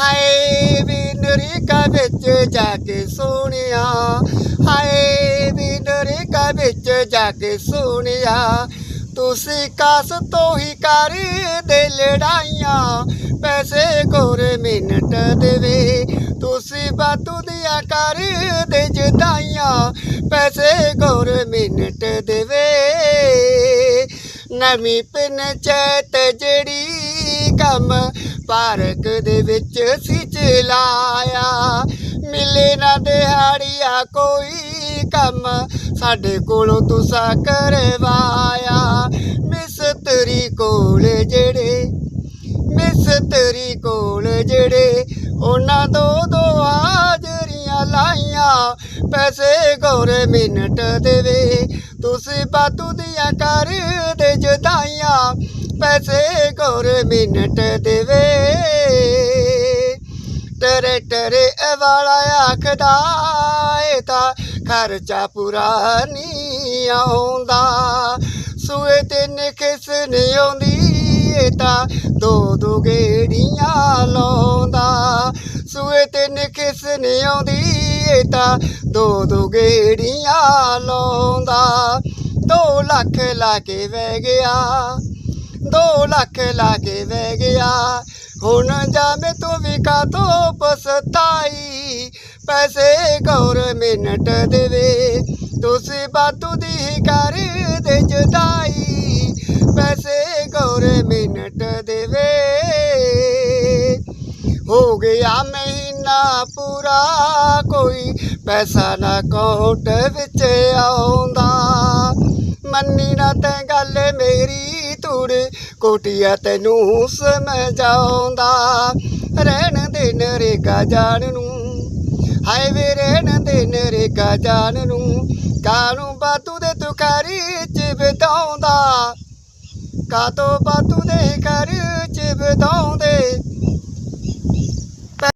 ਹਾਏ, ਵੀ ਨਰੇਗਾ ਵਿੱਚ ਜਾ ਕੇ ਸੋਹਣਿਆ। ਹਾਏ, ਵੀ ਨਰੇਗਾ ਵਿੱਚ ਜਾ ਕੇ ਸੋਹਣਿਆ। ਤੁਸੀਂ ਕਾਸ ਤੋਂ ਹੀ ਕਰਦੇ ਲੜਾਈਆਂ, ਪੈਸੇ ਗੋਰੇ ਮਿੰਟ ਦੇਵੇ। ਤੁਸੀਂ ਬਾਤੂ ਦੀਆਂ ਕਰਦੇ ਜਦਾਈਆਂ, ਪੈਸੇ ਗੋਰੇ ਮਿੰਟ ਦੇਵੇ। ਨਵੀਂ ਪੰਚਾਇਤ ਜਿਹੜੀ ਕੰਮ ਪਾਰਕ ਦੇ ਵਿੱਚ ਸੀ ਚਲਾਇਆ ਮਿਲੇ ਨਾ ਦਿਹਾੜੀਆ, ਕੋਈ ਕੰਮ ਸਾਡੇ ਕੋਲੋਂ ਤੁਸਾਂ ਕਰਵਾਇਆ। ਮਿਸਤਰੀ ਕੋਲ ਜਿਹੜੇ ਮਿਸਤਰੀ ਕੋਲ ਜਿਹੜੇ, ਉਹਨਾਂ ਦੋ ਦੋ ਹਾਜ਼ਰੀਆਂ ਲਾਈਆਂ। ਪੈਸੇ ਗੋਰੇ ਮਿੰਟ ਦੇਵੇ, ਤੁਸੀਂ ਬਾਤੂ ਦੀਆਂ ਕਰ ਦੇ ਜਦਾਈਆਂ। ਪੈਸੇ ਗੋਰੇ ਮਿੰਟ ਦੇਵੇ। ਟਰੇ ਟਰੇ ਵਾਲਾ ਆਖਦਾ ਏ ਤਾਂ ਖਰਚਾ ਪੂਰਾ ਨਹੀਂ ਆਉਂਦਾ। ਸੂਏ ਤੇ ਨਿਕਸ ਨਹੀਂ ਆਉਂਦੀ ਏ ਤਾਂ ਦੋ ਦੋ ਗੇੜੀਆਂ ਲਾਉਂਦਾ। ਸੂਏ ਤੇ ਨਿਕਸ ਨਹੀਂ ਆਉਂਦੀ ਏ ਤਾਂ ਦੋ ਦੋ ਗੇੜੀਆਂ ਲਾਉਂਦਾ। ਦੋ ਲੱਖ ਲਾ ਕੇ ਵਹਿ ਗਿਆ। ਦੋ ਲੱਖ ਲਾ ਕੇ ਵਹਿ ਗਿਆ ਹੁਣ ਜਾਵੇਂ ਤੂੰ ਵੀ ਕਾਤੋਂ ਪਸਤਾਈ ਪੈਸੇ ਗੌਰ ਮਿੰਟ ਦੇਵੇ ਤੁਸੀਂ ਬਾਤੂ ਦੀ ਹੀ ਕਰ ਦੇ ਜਦਾਈ ਪੈਸੇ ਗੌਰ ਮਿੰਟ ਦੇਵੇ ਹੋ ਗਿਆ ਮਹੀਨਾ ਪੂਰਾ ਕੋਈ ਪੈਸਾ ਨਾ ਅਕਾਊਂਟ ਵਿੱਚ ਆਉਂਦਾ ਮੰਨੀ ਨਾ ਕੋਟੀਆ ਤੈਨੂੰ ਸਮਝਾਉਂਦਾ ਰਹਿਣ ਦੇ ਨਰੇਗਾ ਜਾਣ ਨੂੰ। ਹਾਏ ਵੇ ਰਹਿਣ ਦੇ ਨਰੇਗਾ ਜਾਣ ਨੂੰ। ਕਾਨੂੰ ਬਾਤੂ ਦੇ ਤੂੰ ਕਰੀ ਚ ਬਤਾਉਂਦਾ ਕਾਤੋਂ ਬਾਤੂ ਦੇ ਘਰ ਚ ਬਤਾਉਂਦੇ